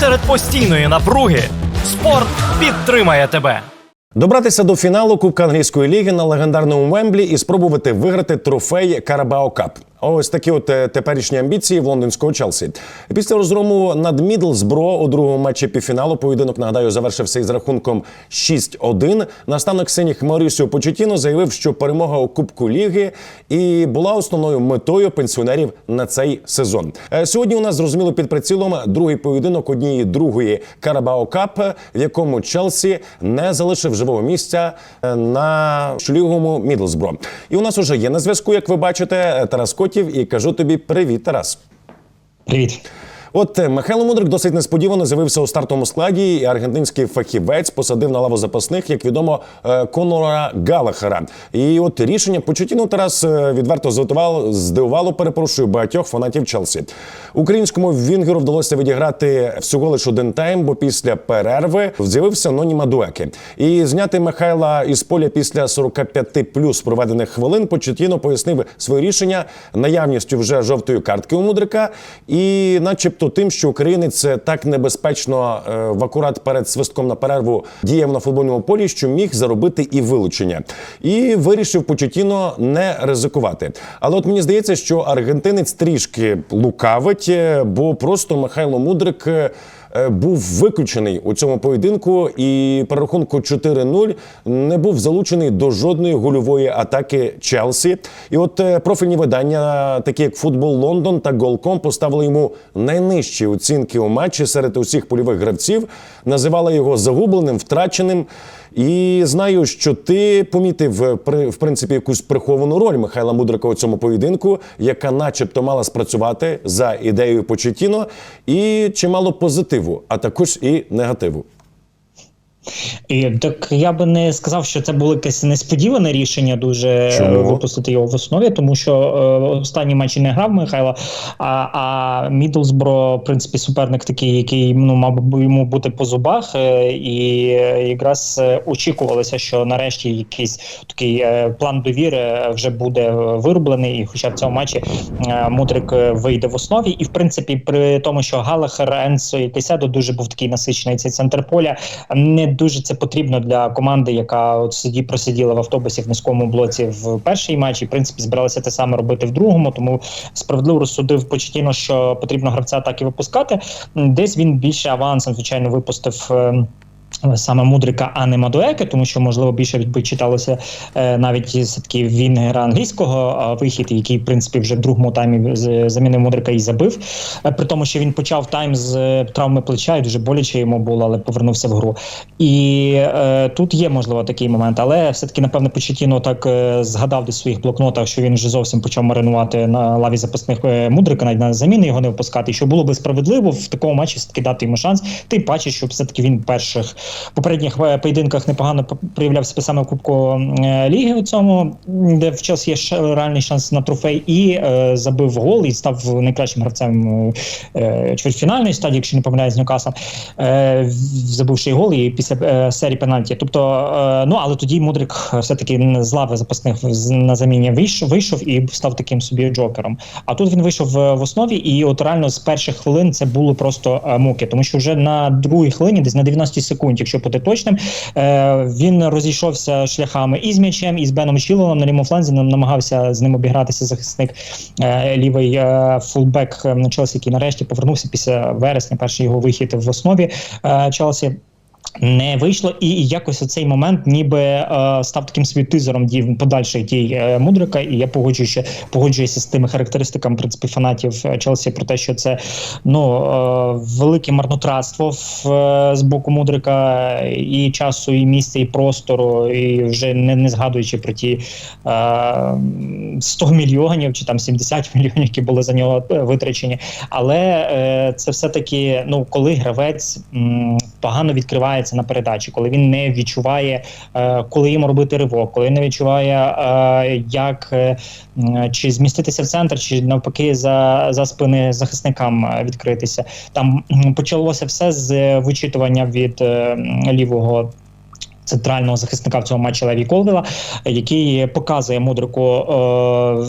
серед постійної напруги спорт підтримає тебе. Добратися до фіналу Кубка англійської ліги на легендарному Вемблі і спробувати виграти трофей Карабао Кап. Ось такі от е, теперішні амбіції в лондонського Челсі. Після розгрому над Мідлсбро у другому матчі півфіналу поєдинок нагадаю завершився із рахунком 6-1. Наставник синіх Маурісіо Почетіно заявив, що перемога у Кубку Ліги і була основною метою пенсіонерів на цей сезон. Е, Сьогодні у нас зрозуміло під прицілом другий поєдинок однієї другої Карабао Кап, в якому Челсі не залишив живого місця е, на щоліговому Мідлсбро. І у нас уже є на зв'язку, як ви бачите, Тарас Котів. І кажу тобі привіт, Тарас. Привіт. От е, Михайло Мудрик досить несподівано з'явився у стартовому складі, і аргентинський фахівець посадив на лаву запасних, як відомо, е, Конора Галахера. І от рішення Почетіно Тарас е, відверто здивувало, здивувало, перепрошую багатьох фанатів Челсі. Українському Вінгеру вдалося відіграти всього лише один тайм, бо після перерви з'явився Ноні Мадуеки. І зняти Михайла із поля після 45 плюс проведених хвилин Почетіно пояснив своє рішення наявністю вже жовтої картки у Мудрика, і начебто тим, що українець так небезпечно е, в акурат перед свистком на перерву діяв на футбольному полі, що міг заробити і вилучення. І вирішив Почетіно не ризикувати. Але от мені здається, що аргентинець трішки лукавить, е, бо просто Михайло Мудрик. Е, Був виключений у цьому поєдинку, і при рахунку 4-0 не був залучений до жодної гольової атаки Челсі. І от е, профільні видання, такі як Футбол Лондон та Голком, поставили йому найнижчі оцінки у матчі серед усіх польових гравців, називали його загубленим, втраченим. І знаю, що ти помітив е, в принципі якусь приховану роль Михайла Мудрика у цьому поєдинку, яка, начебто, мала спрацювати за ідеєю Почетіно, і чимало позитиву, а також і негативу. І, так я би не сказав, що це було якесь несподіване рішення дуже Чому? е, випустити його в основі, тому що е, останні матчі не грав Михайло. А, а Мідлсбро, в принципі, суперник такий, який ну мав би йому бути по зубах, е, і е, якраз е, очікувалося, що нарешті якийсь такий е, план довіри вже буде вироблений. І хоча в цьому матчі е, Мудрик вийде в основі, і в принципі, при тому, що Галахер, Енсо і Кайседо дуже був такий насичений цей центр поля, не дуже це потрібно для команди, яка от сиді просиділа в автобусі в низькому блоці в перший матч, і в принципі збиралася те саме робити в другому. Тому справедливо розсудив Почетіно, що потрібно гравця так і випускати. Десь він більше авансом, звичайно, випустив. Саме Мудрика, а не Мадуеки, тому що можливо більше читалося е, навіть все таки Вінгера англійського вихід, який в принципі вже в другому таймі з- замінив Мудрика і забив. Е, при тому, що він почав тайм з е, травми плеча, і дуже боляче йому було, але повернувся в гру. І е, тут є можливо такий момент, але все таки напевне Почетіно так згадав в своїх блокнотах, що він вже зовсім почав маринувати на лаві запасних Мудрика, навіть на заміни його не випускати. Що було би справедливо в такому матчі все таки дати йому шанс. Тим паче, що все таки він перших попередніх е, поєдинках непогано п- проявляв себе саме в Кубку е, ліги у цьому, де в Челсі є реальний шанс на трофей, і е, забив гол і став найкращим гравцем е, е, чвертьфінальної стадії, якщо не помиляюсь, з Ньюкаслом, е, забивши гол і після е, серії пенальті. Тобто, е, ну але тоді Мудрик все таки з лави запасних на заміні вийшов, вийшов і став таким собі джокером. А тут він вийшов в, в основі, і от реально з перших хвилин це було просто е, муки, тому що вже на другій хвилині, десь на 90 секунд, якщо бути точним, е, він розійшовся шляхами і з м'ячем, і з Беном Чіловом на лівому фланзі нам- намагався з ним обігратися захисник е, лівий е, фулбек Челсі, який нарешті повернувся після вересня. Перший його вихід в основі е, Челсі. Не вийшло, і якось цей момент ніби е, став таким собі тизером дій подальших дій е, мудрика. І я погоджуюся, погоджуюся з тими характеристиками в принципі фанатів е, Челсі про те, що це ну е, велике марнотратство в, е, з боку мудрика і часу, і місця, і простору, і вже не, не згадуючи про ті е, 100 мільйонів чи там 70 мільйонів, які були за нього е, витрачені. Але е, це все таки, ну коли гравець м, погано відкривається на передачі, коли він не відчуває, е, коли йому робити ривок, коли не відчуває, е, як е, чи зміститися в центр, чи навпаки за, за спини захисникам відкритися. Там почалося все з вичитування від лівого центрального захисника в цьому матчі Леві Колвіла, який показує мудрику. Е,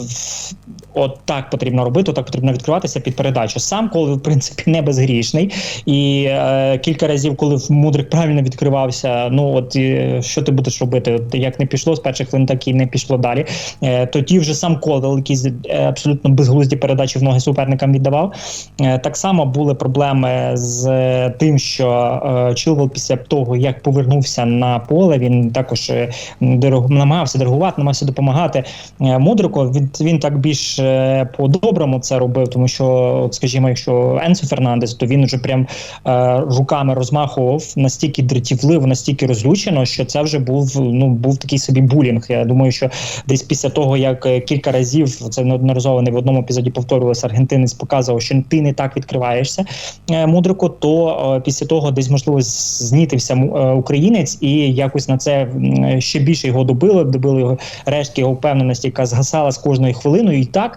От так потрібно робити, так потрібно відкриватися під передачу. Сам Колвіл, в принципі, не безгрішний. І е, кілька разів, коли Мудрик правильно відкривався, ну от е, що ти будеш робити? Як не пішло з перших хвилин, так і не пішло далі. Е, тоді вже сам Колвіл, якийсь е, абсолютно безглузді передачі в ноги суперникам віддавав. Е, так само були проблеми з е, тим, що е, Чилвел після того, як повернувся на поле, він також е, дириг- намагався диригувати, намагався допомагати е, Мудрику. Він, він так більш е, по-доброму це робив, тому що, от, скажімо, якщо Енсо Фернандес, то він вже прям е, руками розмахував настільки дратівливо, настільки розлючено, що це вже був ну був такий собі булінг. Я думаю, що десь після того, як е, кілька разів це неодноразово не в одному епізоді повторювалося, аргентинець показував, що ти не так відкриваєшся е, мудрику, то е, після того десь можливо знітився е, українець і якось на це ще більше його добили, добили його рештки його впевненості, яка згасала з кожною хвилиною, і так,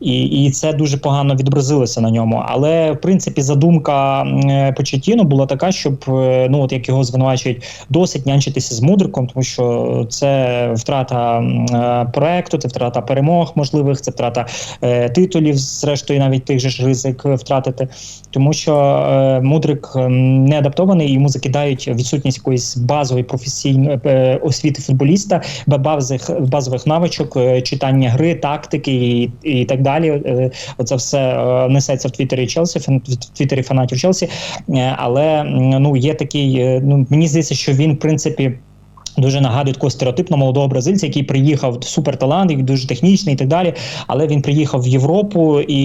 і, і це дуже погано відобразилося на ньому. Але в принципі задумка м, Почетіно була така, щоб е, ну от як його звинувачують, досить нянчитися з мудриком, тому що це втрата е, проекту, це втрата перемог можливих, це втрата е, титулів, зрештою, навіть тих же ж ризик втратити, тому що е, мудрик не адаптований, йому закидають відсутність якоїсь базової професійної е, освіти футболіста, ба- базових базових навичок, е, читання гри, тактики і, і так далі. Е, Оце все е, несеться в Твіттері Челсі, в Твіттері фанатів Челсі. Е, Але ну є такий. е, Ну мені здається, що він в принципі. Дуже нагадує такого стереотипного молодого бразильця, який приїхав суперталант, який дуже технічний і так далі. Але він приїхав в Європу, і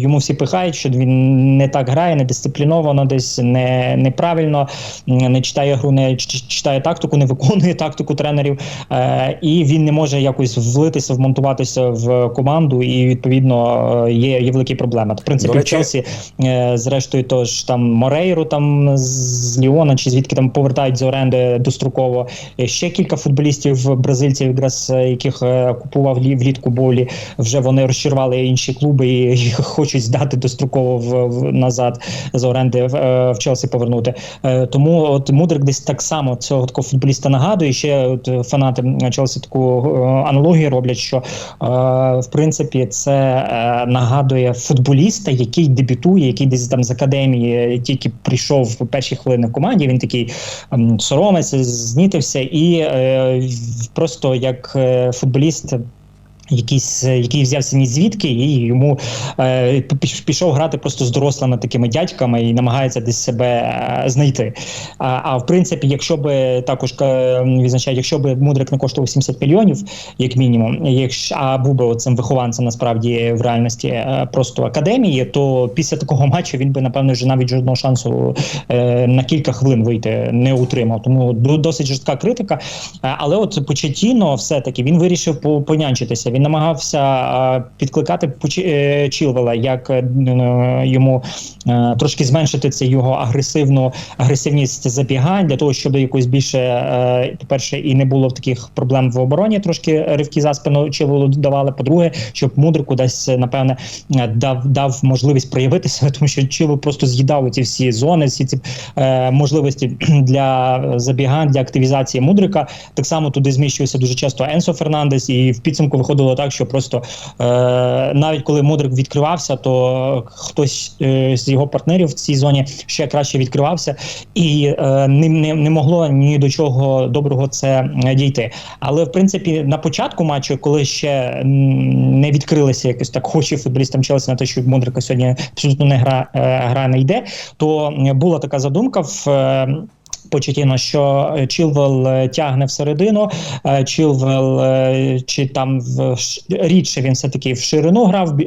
йому всі пихають, що він не так грає, не дисципліновано, десь не неправильно, не читає гру, не читає тактику, не виконує тактику тренерів. Е, і він не може якось влитися, вмонтуватися в команду, і відповідно е, є, є великі проблеми. В принципі, в Челсі, е, зрештою, то ж там Морейру там з Ліона, чи звідки там повертають з оренди достроково. Ще кілька футболістів бразильців, якраз е, яких е, купував влітку болі, вже вони розчарували інші клуби і хочуть здати достроково в, назад з оренди в, е, Челсі повернути. Тому от Мудрик десь так само цього такого футболіста нагадує. Ще от фанати Челсі таку аналогію роблять, що в принципі це нагадує футболіста, який дебютує, який десь там з академії тільки прийшов в перші хвилини в команді. Він такий соромиться, знітився, і е, просто як е, футболіст. Якийсь, е, який взявся ні звідки, і йому е, пішов грати просто з дорослими такими дядьками і намагається десь себе е, знайти. А, а в принципі, якщо би також е, відзначають, якщо би Мудрик не коштував 70 мільйонів, як мінімум, якщо а був би цим вихованцем насправді в реальності е, просто академії, то після такого матчу він би напевно вже навіть жодного шансу е, на кілька хвилин вийти не утримав. Тому досить жорстка критика. Е, Але от Почетіно все-таки він вирішив по- понянчитися. Він намагався підкликати е, Чілвела, як е, йому е, трошки зменшити це його агресивну агресивність забігань для того, щоб якось більше, е, по-перше, і не було таких проблем в обороні. Трошки ривки за спину Чілвелу давали. По-друге, щоб мудрику десь напевне дав дав можливість проявити себе, тому що Чілвел просто з'їдав ці всі зони, всі ці можливості для забігань, для активізації мудрика. Так само туди зміщувався дуже часто Енсо Фернандес, і в підсумку виходило так, що просто е, навіть коли мудрик відкривався, то хтось е, з його партнерів в цій зоні ще краще відкривався, і е, не, не, не могло ні до чого доброго це дійти. Але в принципі на початку матчу, коли ще не відкрилися якось так очі футболістам Челсі на те, що Мудрика сьогодні абсолютно не гра, е, гра не йде, то була така задумка в. е, Почетіно, що е, Чілвел е, тягне всередину, е, Чілвел е, чи там в рідше він все таки в ширину грав,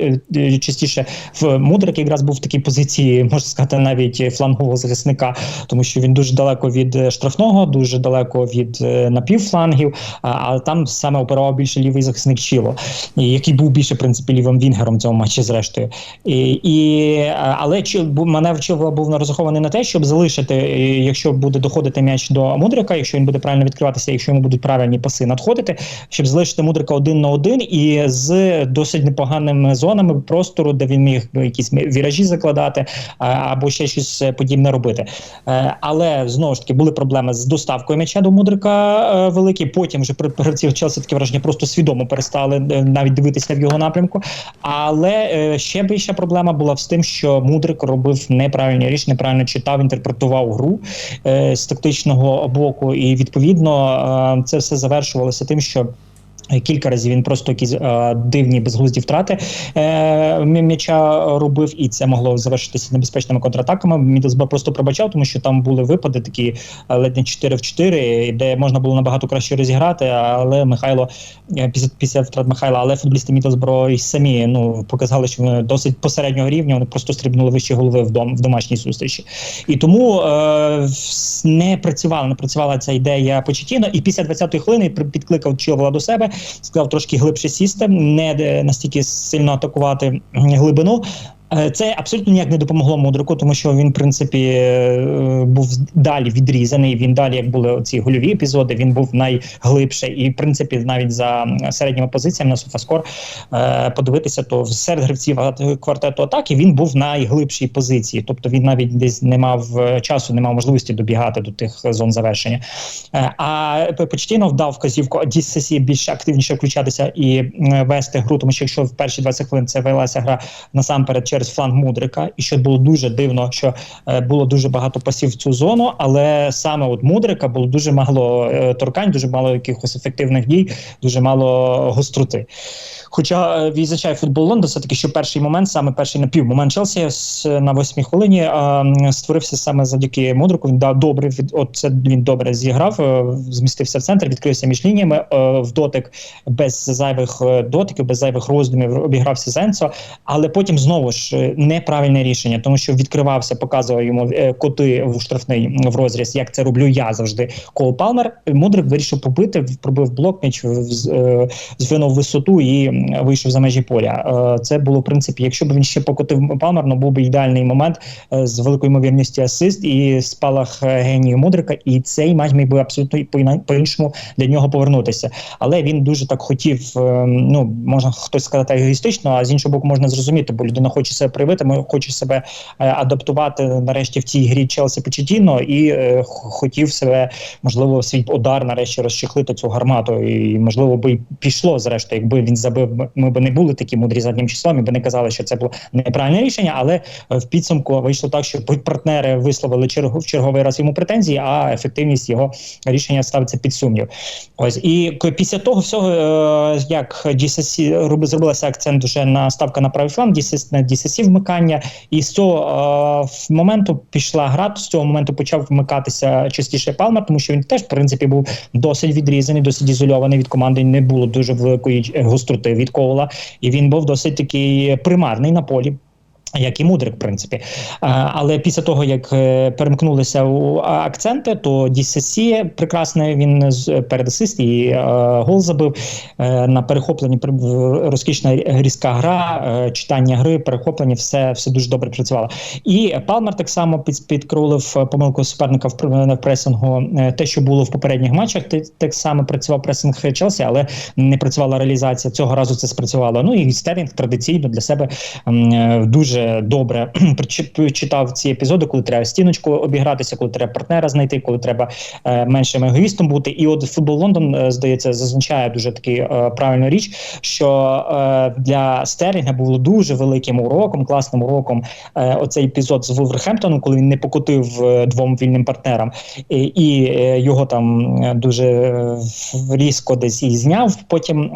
частіше в Мудрик якраз був в такій позиції, можна сказати, навіть флангового захисника, тому що він дуже далеко від штрафного, дуже далеко від напівфлангів, а, там саме оперував більше лівий захисник Чіло, який був більше в принципі лівим вінгером в цьому матчі, зрештою. І, і, але бу- маневр Чілвела був розрахований на те, щоб залишити, якщо буде доходити м'яч до Мудрика, якщо він буде правильно відкриватися, якщо йому будуть правильні паси надходити, щоб залишити Мудрика один на один і з досить непоганими зонами простору, де він міг якісь віражі закладати або ще щось подібне робити. Е, Але знову ж таки були проблеми з доставкою м'яча до Мудрика е, великі. Потім вже гравців Челсі таке враження просто свідомо перестали е, навіть дивитися в його напрямку. Але ще більша проблема була з тим, що Мудрик робив неправильні рішення, неправильно читав, інтерпретував гру з тактичного боку, і відповідно е, це все завершувалося тим, що. Кілька разів він просто якісь е, дивні безглузді втрати е, м'яча робив, і це могло завершитися небезпечними контратаками. Мідлсбор просто пробачав, тому що там були випади такі е, ледь не 4 в 4, де можна було набагато краще розіграти. Але Михайло е, після після втрат Михайла, але футболісти Мідлсборо і самі ну показали, що вони досить посереднього рівня. Вони просто стрибнули вище голови в дом в домашній зустрічі, і тому е, не працювала, не працювала ця ідея Почетіно. І після 20-ї хвилини підкликав Чилвела до себе сказав трошки глибше сісти, не настільки сильно атакувати глибину. Е, це абсолютно ніяк не допомогло мудрику, тому що він, в принципі, е, був далі відрізаний. Він далі, як були ці гольові епізоди, він був найглибше. І, в принципі, навіть за середніми позиціями на Софаскор е, подивитися, то серед гравців квартету атаки він був найглибшій позиції. Тобто він навіть десь не мав часу, не мав можливості добігати до тих зон завершення. А Почтінов дав вказівку Діссесі більш активніше включатися і вести гру, тому що якщо в перші 20 хвилин це велася гра насамперед через фланг Мудрика, і що було дуже дивно, що е, було дуже багато пасів в цю зону, але саме от Мудрика було дуже мало е, торкань, дуже мало якихось ефективних дій, дуже мало гостроти. Хоча е, відзначає футбол Лондон, все таки, що перший момент, саме перший напівмомент Челсі на восьмій хвилині а, створився саме завдяки Мудрику. Він дав добре від от це він добре зіграв, е, змістився в центр, відкрився між лініями е, в дотик без зайвих дотиків, без зайвих роздумів обігрався Зенцо, але потім знову ж неправильне рішення, тому що відкривався, показував йому коти в штрафний в розріз. Як це роблю я завжди. Кол Палмер Мудрик вирішив побити, пробив блок, м'яч звинув висоту і вийшов за межі поля. Е, це було в принципі, якщо б він ще покотив Палмер, ну був би ідеальний момент е, з великою ймовірністю асист і спалах е, генію Мудрика. І цей матч міг би абсолютно по іншому для нього повернутися. Але він дуже так хотів. Ну можна хтось сказати егоїстично, а з іншого боку, можна зрозуміти, бо людина хоче себе проявити, хоче себе адаптувати нарешті в цій грі Челсі Почетіно і е, хотів себе можливо свій удар нарешті розчехлити цю гармату. І можливо би пішло зрештою, якби він забив ми б не були такі мудрі заднім числом, і би не казали, що це було неправильне рішення, але е, в підсумку вийшло так, що партнери висловили чергу в черговий раз йому претензії, а ефективність його рішення ставиться під сумнів. Ось і після того всього, е, як GCC зробилася акцент вже на ставка на правий фланг, на DCC вмикання, і з цього е, моменту пішла гра. З цього моменту почав вмикатися частіше Палмер, тому що він теж в принципі був досить відрізаний, досить ізольований від команди. Не було дуже великої гостроти від кола, і він був досить такий примарний на полі. Як і мудрик, в принципі, але після того як е, перемкнулися у акценти, то DCC прекрасний він з передасист і е, гол забив е, на перехопленні розкішна різка гра, читання гри, перехоплення, все все дуже добре працювало. І Палмер так само під, підкрулив помилку суперника в пресингу. Те, що було в попередніх матчах, так само працював пресинг Челсі, але не працювала реалізація. Цього разу це спрацювало. Ну і Стерлінг традиційно для себе дуже добре читав ці епізоди, коли треба стіночку обігратися, коли треба партнера знайти, коли треба е, меншим егоїстом бути. І от футбол Лондон е, здається зазначає дуже таки е, правильну річ, що для Стерлінга було дуже великим уроком, класним уроком. Оцей епізод з Вулверхемптоном, коли він не покотив двом вільним партнерам, і, і його там дуже різко десь і зняв потім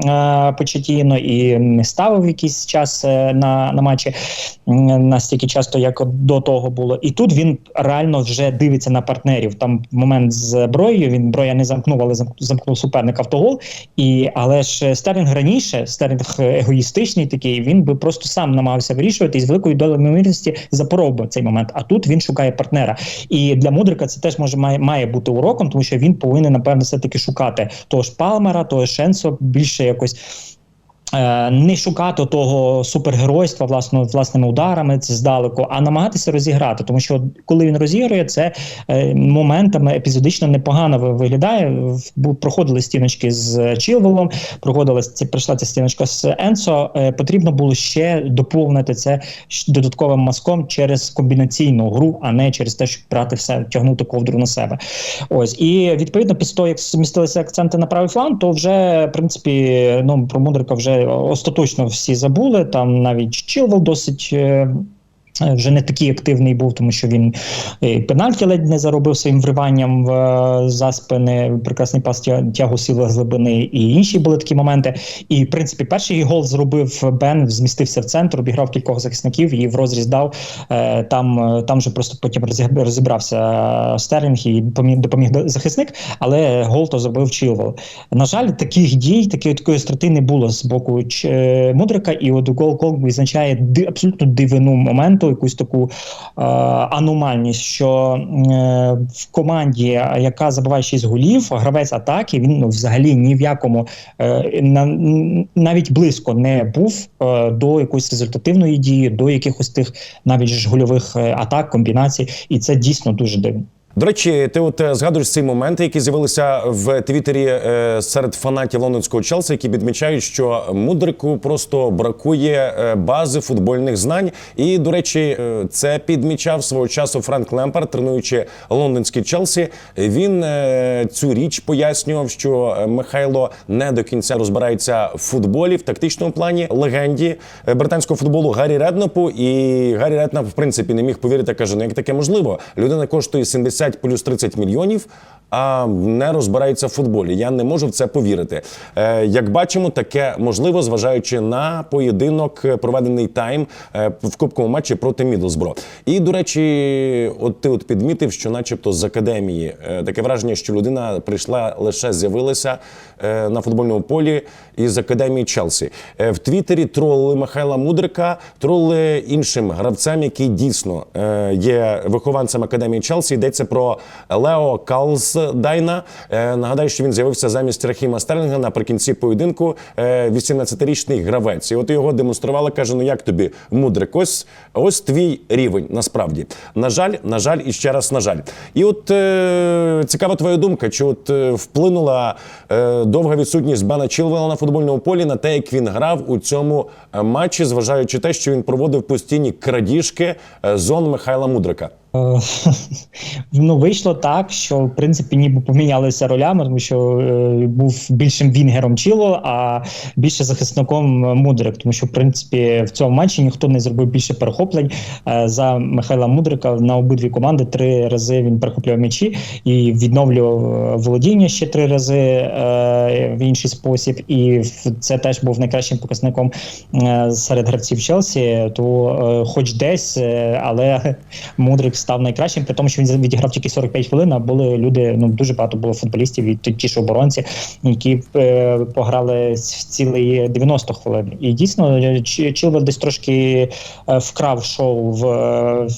початійно і не ставив якийсь час на, на матчі настільки часто, як до того було. І тут він реально вже дивиться на партнерів. Там момент з броєю він броя не замкнув, але замкнув суперника автогол. І але ж Стерлінг раніше, Стерлінг егоїстичний такий, він би просто сам намагався вирішувати і з великою долею ймовірності запоров би цей момент. А тут він шукає партнера. І для Мудрика це теж може має, має бути уроком, тому що він повинен напевно все таки шукати того ж Палмера, того ж Шенсо більше якось. Е, Не шукати того супергеройства власно, власними ударами це здалеку, а намагатися розіграти. Тому що коли він розігрує, це е, моментами епізодично непогано виглядає. Проходили стіночки з Чілвелом, проходила ці- прийшла ця стіночка з Енсо. Е, Потрібно було ще доповнити це додатковим маском через комбінаційну гру, а не через те, щоб брати все, тягнути ковдру на себе. Ось і відповідно після того, як змістилися акценти на правий фланг, то вже в принципі ну про Мудрика вже остаточно всі забули. Там навіть Чилвел досить. Вже не такий активний був, тому що він е, пенальті ледь не заробив своїм вриванням в е, за спини. Прекрасний пас тя- тягу з глибини, і інші були такі моменти. І в принципі, перший гол зробив Бен, змістився в центр, обіграв кількох захисників і в розріз дав. Е, Там там же просто потім розібрався Стерлінг і допоміг до- захисник, але гол то зробив Чилвел. На жаль, таких дій, такої такої остроти не було з боку Мудрика, і от гол гол визначає абсолютно дивину моменту, якусь таку е, аномальність, що е, в команді, яка забиває 6 голів, гравець атаки, він ну, взагалі ні в якому е, на, навіть близько не був е, до якоїсь результативної дії, до якихось тих навіть ж гольових е, атак, комбінацій, і це дійсно дуже дивно. До речі, ти от е, згадуєш ці моменти, які з'явилися в Твіттері е, серед фанатів лондонського Челсі, які відмічають, що мудрику просто бракує е, бази футбольних знань. І до речі, це підмічав свого часу Франк Лемпард, тренуючи лондонський Челсі. Він цю річ пояснював, що Михайло не до кінця розбирається в футболі в тактичному плані легенді британського футболу Гаррі Реднапу. І Гаррі Реднап, в принципі, не міг повірити. каже: ну як таке можливо? Людина коштує 70 плюс 30 мільйонів. А не розбирається в футболі. Я не можу в це повірити. Е, як бачимо, таке можливо, зважаючи на поєдинок, е, проведений тайм е, в кубковому матчі проти Мідлсбро. І до речі, от ти от підмітив, що, начебто, з академії е, таке враження, що людина прийшла лише з'явилася е, на футбольному полі із академії Челсі. Е, в Твіттері тролили Михайла Мудрика, тролили іншим гравцям, які дійсно е, є вихованцем академії Челсі. Йдеться про Лео Калсдайна. Е, нагадаю, що він з'явився замість Рахіма Стерлінга наприкінці поєдинку. Е, 18-річний гравець. І от його демонстрували. каже: Ну як тобі, Мудрик? Ось ось твій рівень. Насправді, на жаль, на жаль, і ще раз на жаль. І от е, цікава твоя думка, чи от е, вплинула е, довга відсутність Бена Чілвела на футбольному полі на те, як він грав у цьому е, матчі, зважаючи те, що він проводив постійні крадіжки е, зон Михайла Мудрика. Е, Ну, вийшло так, що в принципі ніби помінялися ролями, тому що е, був більшим вінгером Чіло, а більше захисником Мудрик. Тому що, в принципі, в цьому матчі ніхто не зробив більше перехоплень е, за Михайла Мудрика на обидві команди. Три рази він перехоплював м'ячі і відновлював е, володіння ще три рази е, в інший спосіб. І це теж був найкращим показником е, серед гравців Челсі. То, е, хоч десь, е, але Мудрик став найкращим, при тому, що він відіграв тільки 45 хвилин. А були люди. Ну дуже багато було футболістів і ті ж оборонці, які е, пограли цілий 90 хвилин. І дійсно е, Чилвер десь трошки е, вкрав шоу в,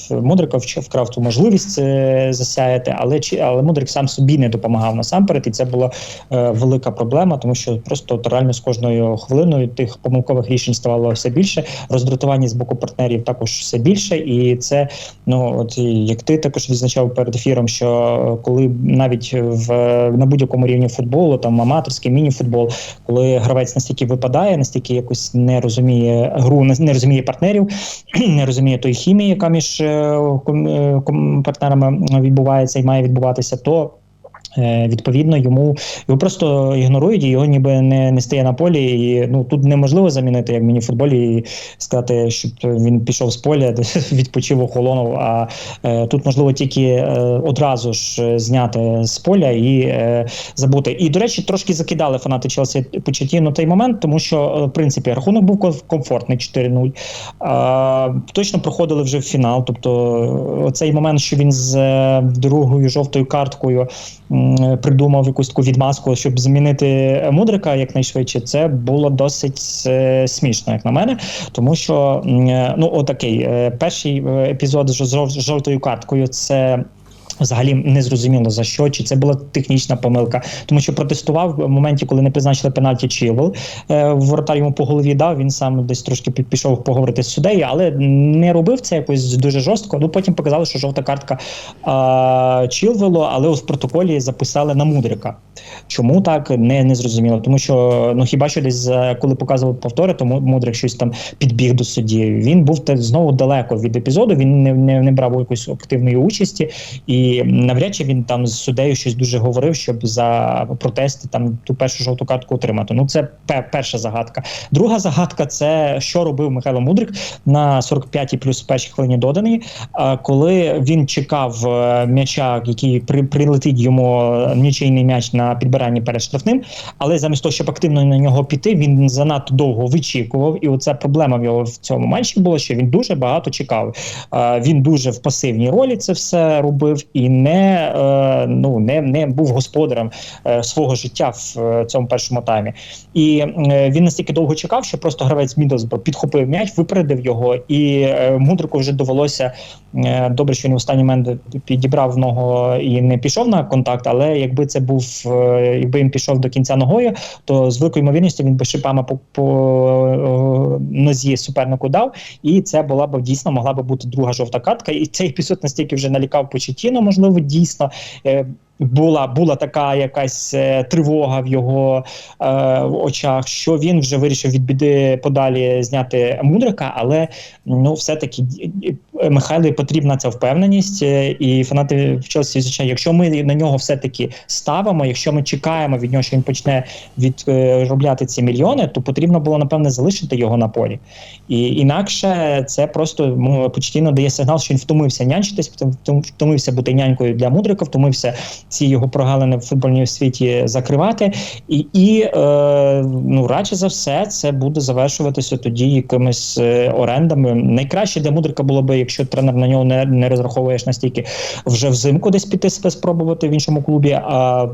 в Мудрика, вкрав ту можливість е, засяяти, але але Мудрик сам собі не допомагав насамперед, і це була е, велика проблема, тому що просто реально з кожною хвилиною тих помилкових рішень ставало все більше. Роздратування з боку партнерів також все більше, і це ну от як ти також відзначав перед ефіром, що коли навіть в на будь-якому рівні футболу, там аматорський міні-футбол, коли гравець настільки випадає, настільки якось не розуміє гру, не, розуміє партнерів, не розуміє тої хімії, яка між е, е, партнерами відбувається і має відбуватися, то Відповідно, йому його просто ігнорують, і його ніби не, не стає на полі. І ну тут неможливо замінити як в міні-футболі і сказати, щоб він пішов з поля, відпочив охолонув. А е, тут можливо тільки е, одразу ж е, зняти з поля і е, забути. І до речі, трошки закидали фанати Челсі Почетіно той момент, тому що е, в принципі рахунок був комфортний 4-0. А, точно проходили вже в фінал. Тобто, е, оцей момент, що він з е, другою жовтою карткою придумав якусь таку відмазку, щоб замінити Мудрика якнайшвидше, це було досить е, смішно, як на мене. Тому що е, ну отакий е, перший епізод з жовтою карткою це. Взагалі не зрозуміло за що, чи це була технічна помилка, тому що протестував в моменті, коли не призначили пенальті Чілвел. Е, воротар йому по голові дав. Він сам десь трошки пі- пішов поговорити з суддею, але не робив це якось дуже жорстко. Ну потім показали, що жовта картка а, Чілвелу, але в протоколі записали на Мудрика. Чому так не, не зрозуміло? Тому що ну хіба що десь е, коли показували повтори, то Мудрик щось там підбіг до судді. Він був те знову далеко від епізоду. Він не, не, не брав якоїсь активної участі, і навряд чи він там з суддею щось дуже говорив, щоб за протести там ту першу жовту картку отримати. Ну це перша загадка. Друга загадка це що робив Михайло Мудрик на 45-й плюс першій хвилині доданий, коли він чекав е, м'яча, який при, прилетить йому нічийний м'яч на підбиранні перед штрафним, але замість того, щоб активно на нього піти, він занадто довго вичікував. І оця проблема в його в цьому матчі була, що він дуже багато чекав. Він дуже в пасивній ролі це все робив і не, е, ну, не, не був господарем е, свого життя в е, цьому першому таймі. І він настільки довго чекав, що просто гравець Мідлсбро підхопив м'яч, випередив його, і Мудрику вже довелося добре, що він останній момент підібрав ногу і не пішов на контакт. Але якби це був, якби він пішов до кінця ногою, то з великою ймовірністю він би шипами по, по нозі супернику дав, і це була б дійсно могла би бути друга жовта картка. І цей епізод настільки вже налякав Почетіно, можливо, дійсно. Була була така якась е, тривога в його е, в очах, що він вже вирішив від біди подалі зняти мудрика, але ну все-таки е, Михайлі потрібна ця впевненість, е, і фанати в Челсі, звичайно, якщо ми на нього все-таки ставимо, якщо ми чекаємо від нього, що він почне відробляти ці мільйони, то потрібно було напевне залишити його на полі. І інакше це просто ну, постійно дає сигнал, що він втомився нянчитись, втом- втомився бути нянькою для мудрика, втомився ці його прогалини в футбольній світі закривати. І, і е, ну, радше за все, це буде завершуватися тоді якимись е, орендами. Найкраще для мудрика було би, якщо тренер на нього не, не розраховуєш настільки вже взимку десь піти себе спробувати в іншому клубі. А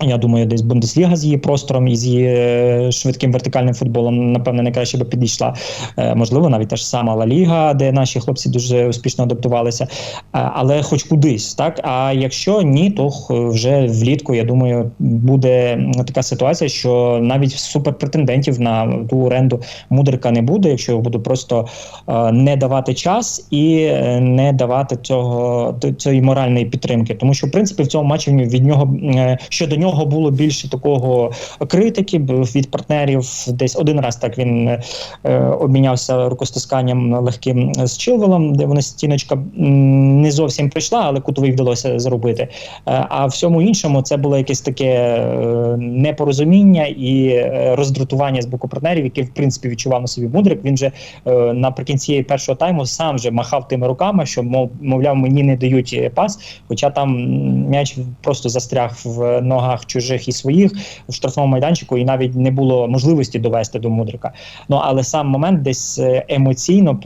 я думаю, десь Бундесліга з її простором і з її е, швидким вертикальним футболом, напевне, найкраще би підійшла. Е, Можливо, навіть та ж сама Ла Ліга, де наші хлопці дуже успішно адаптувалися. Е, Але хоч кудись, так. А якщо ні, то вже влітку, я думаю, буде така ситуація, що навіть суперпретендентів на ту оренду мудрика не буде, якщо буде просто не давати час і не давати цього цієї моральної підтримки. Тому що, в принципі, в цьому матчі від нього щодо нього було більше такого критики від партнерів. Десь один раз так він е, обмінявся рукостисканням легким з Чилвелом, де вона стіночка не зовсім прийшла, але кутовий вдалося зробити. Е, А всьому іншому це було якесь таке е, непорозуміння і е, роздратування з боку партнерів, які в принципі відчував на собі мудрик. Він же е, наприкінці першого тайму сам же махав тими руками, що мов, мовляв, мені не дають пас. Хоча там м'яч просто застряг в ногах чужих і своїх в штрафному майданчику, і навіть не було можливості довести до мудрика. Ну але сам момент десь е, емоційно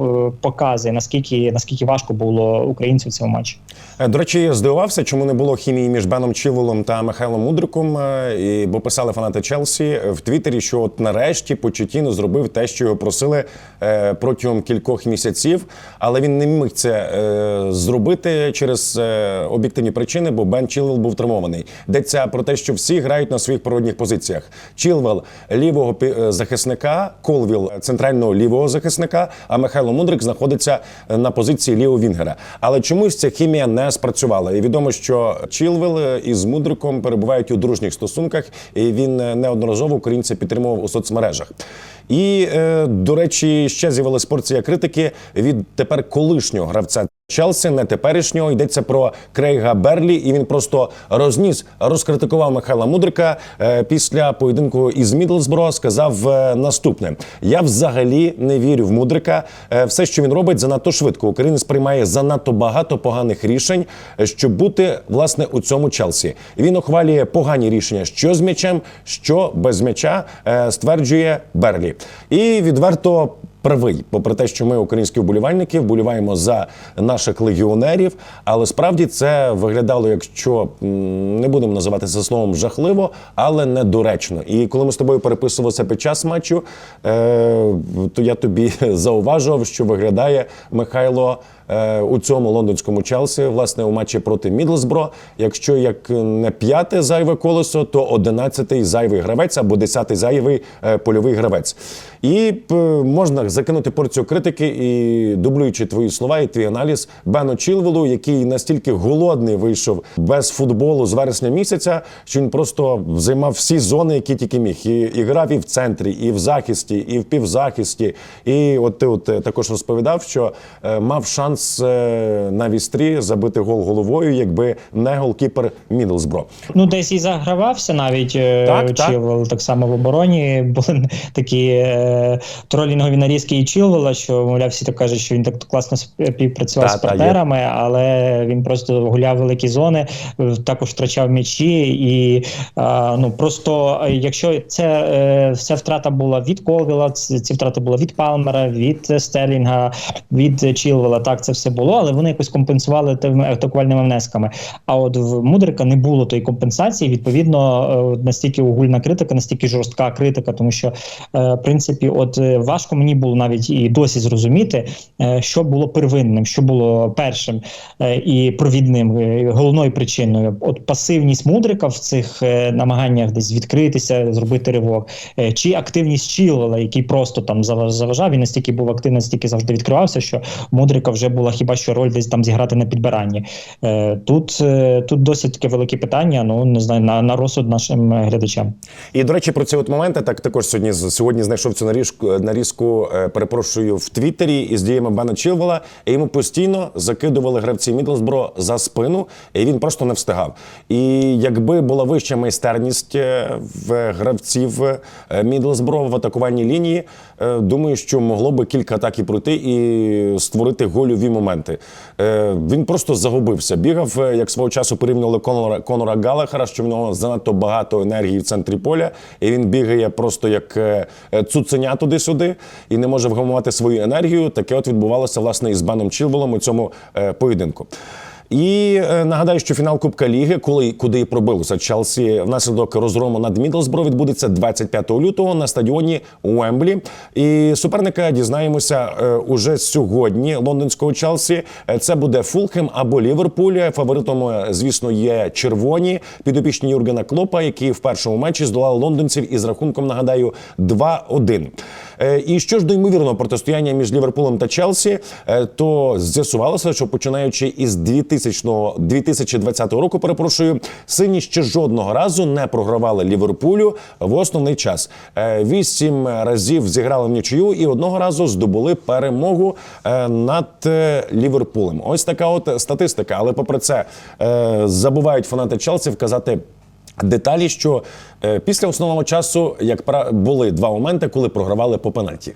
показує наскільки наскільки важко було українцю в цьому матчі. Е, До речі, здивувався, чому не було хімії між Беном Чілвелом та Михайлом Мудриком. е, І бо писали фанати Челсі в Твіттері, що от нарешті Почетіно зробив те, що його просили е, протягом кількох місяців, але він не міг це е, зробити через е, об'єктивні причини, бо Бен Чілвел був травмований. Йдеться про те, що всі грають на своїх природних позиціях. Чілвел лівого е, захисника, Колвіл центрального лівого захисника, а Михайло Мудрик знаходиться е, на позиції лівого вінгера. Але чомусь ця хімія не спрацювала. І відомо, що Чілвел е, із Мудриком перебувають у дружніх стосунках, і він е, неодноразово українця підтримував у соцмережах. І, е, до речі, ще з'явилась порція критики від тепер колишнього гравця. Челсі, не теперішнього, йдеться про Крейга Берлі, і він просто розніс, розкритикував Михайла Мудрика е, після поєдинку із Мідлсбро. Сказав е, наступне: я взагалі не вірю в Мудрика. Е, все, що він робить, занадто швидко. Українець приймає занадто багато поганих рішень, щоб бути власне у цьому Челсі. Він ухвалює погані рішення, що з м'ячем, що без м'яча, стверджує Берлі. І відверто правий, попри те, що ми, українські вболівальники, вболіваємо за наших легіонерів, але справді це виглядало, якщо не будемо називати це словом жахливо, але недоречно. І коли ми з тобою переписувалися під час матчу, е, то я тобі зауважував, що виглядає Михайло у цьому лондонському Челсі, власне, у матчі проти Мідлсбро. Якщо як не п'яте зайве колесо, то одинадцятий зайвий гравець або десятий зайвий е, польовий гравець. І можна закинути порцію критики і дублюючи твої слова і твій аналіз Бену Чілвелу, який настільки голодний вийшов без футболу з вересня місяця, що він просто займав всі зони, які тільки міг. І, і грав і в центрі, і в захисті, і в півзахисті. І от ти от е, також розповідав, що е, мав шанс е, на вістрі забити гол головою, якби не голкіпер Мідлсбро. Ну, десь і загравався навіть е, Так, так. Чилвел, так само в обороні. Були такі е, тролінгові нарізки і Чилвела, що, мовляв, всі так кажуть, що він так класно співпрацював Та, з та, партнерами, але він просто гуляв великі зони, е, також втрачав м'ячі. І е, ну просто е, якщо це е, вся втрата була від Колвіла, ці втрати були від Палмера, від е, Стерлінга, від Чілвела, так це все було, але вони якось компенсували тими атакувальними внесками. А от в Мудрика не було тої компенсації. Відповідно, е, настільки огульна критика, настільки жорстка критика, тому що е, в принципі, от е, важко мені було навіть і досі зрозуміти, що було первинним, що було першим і провідним головною причиною. От пасивність Мудрика в цих намаганнях десь відкритися, зробити ривок, чи активність Чілвела, який просто там зава- заважав. Він настільки був активний, настільки завжди відкривався, що Мудрика вже була хіба що роль десь там зіграти на підбиранні. Е, Тут, е, тут досить таке велике питання. Ну не знаю, на, на розсуд нашим глядачам. І до речі, про ці от моменти так також сьогодні сьогодні знайшов цю нарізку нарізку. е, Перепрошую в Твіттері із діями Бена Чилвела. І йому постійно закидували гравці Мідлсбро за спину, і він просто не встигав. І якби була вища майстерність в гравців Мідлсбро в атакувальній лінії, думаю, що могло би кілька атак і пройти і створити гольові моменти. Е, Він просто загубився. Бігав, е, як свого часу порівнювали Конора, Конора Галахара, що в нього занадто багато енергії в центрі поля, і він бігає просто як е, е, цуценя туди-сюди і не може вгамувати свою енергію. Таке от відбувалося власне із Беном Чілвелом у цьому поєдинку. І е, нагадаю, що фінал Кубка Ліги, коли куди пробилося Челсі внаслідок розгрому над Мідлсбро, відбудеться 25 лютого на стадіоні Уемблі. І суперника дізнаємося е, уже сьогодні. Лондонського Челсі. Е, Це буде Фулхем або Ліверпуль. Фаворитом, звісно, є червоні підопічні Юргена Клопа, які в першому матчі здолали лондонців із рахунком. Нагадаю, 2-1. Е, І що ж до ймовірного протистояння між Ліверпулем та Челсі, то з'ясувалося, що починаючи із 2000 2020 року, перепрошую, сині ще жодного разу не програвали Ліверпулю в основний час. Е, Вісім разів зіграли в нічию і одного разу здобули перемогу е, над е, Ліверпулем. Ось така от статистика. Але попри це забувають фанати Челсі вказати. Деталі, що після основного часу, як пра- були два моменти, коли програвали по пенальті.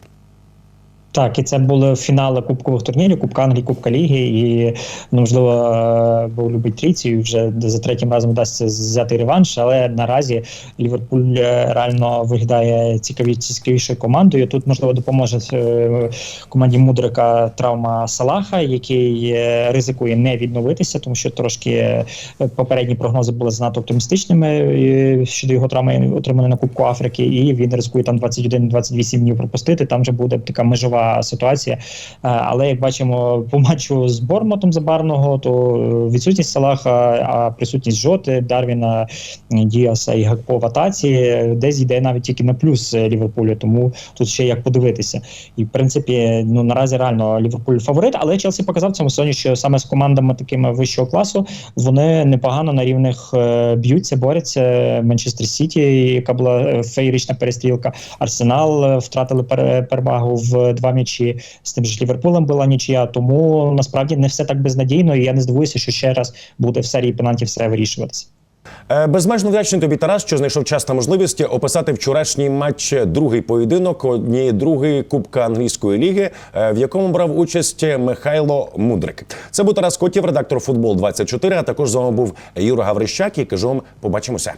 Так, і це були фінали кубкових турнірів, Кубка Англії, Кубка Ліги. І ну, можливо, е, Бог любить трійцю, і вже за третім разом вдасться взяти реванш. Але наразі Ліверпуль е, реально виглядає цікаві, цікавішою командою. Тут можливо допоможе е, команді Мудрика травма Салаха, який ризикує не відновитися, тому що трошки попередні прогнози були занадто оптимістичними щодо його травми, отриманої на Кубку Африки, і він ризикує там 21-28 днів пропустити. Там вже буде така межова ситуація. Е, Але як бачимо по матчу з Бормутом забарного, то е, відсутність Салаха, а присутність Жоти, Дарвіна, Діаса і Гакпо в атаці е, десь йде навіть тільки на плюс Ліверпулю. Тому тут ще як подивитися. І в принципі, ну наразі реально Ліверпуль фаворит, але Челсі показав в цьому сезоні, що саме з командами такими вищого класу вони непогано на рівних б'ються, борються. Манчестер Сіті, яка була феєрична перестрілка, Арсенал втратили пере- перевагу в два м'ячі. З тим ж Ліверпулем була нічия. Тому насправді не все так безнадійно. І я не здивуюся, що ще раз буде в серії пенальтів все вирішуватися. Е, Безмежно вдячний тобі, Тарас, що знайшов час та можливості описати вчорашній матч, другий поєдинок однієї другої Кубка англійської ліги, е, в якому брав участь Михайло Мудрик. Це був Тарас Котів, редактор футбол 24 А також з вами був Юра Гаврищак. І кажу вам, побачимося.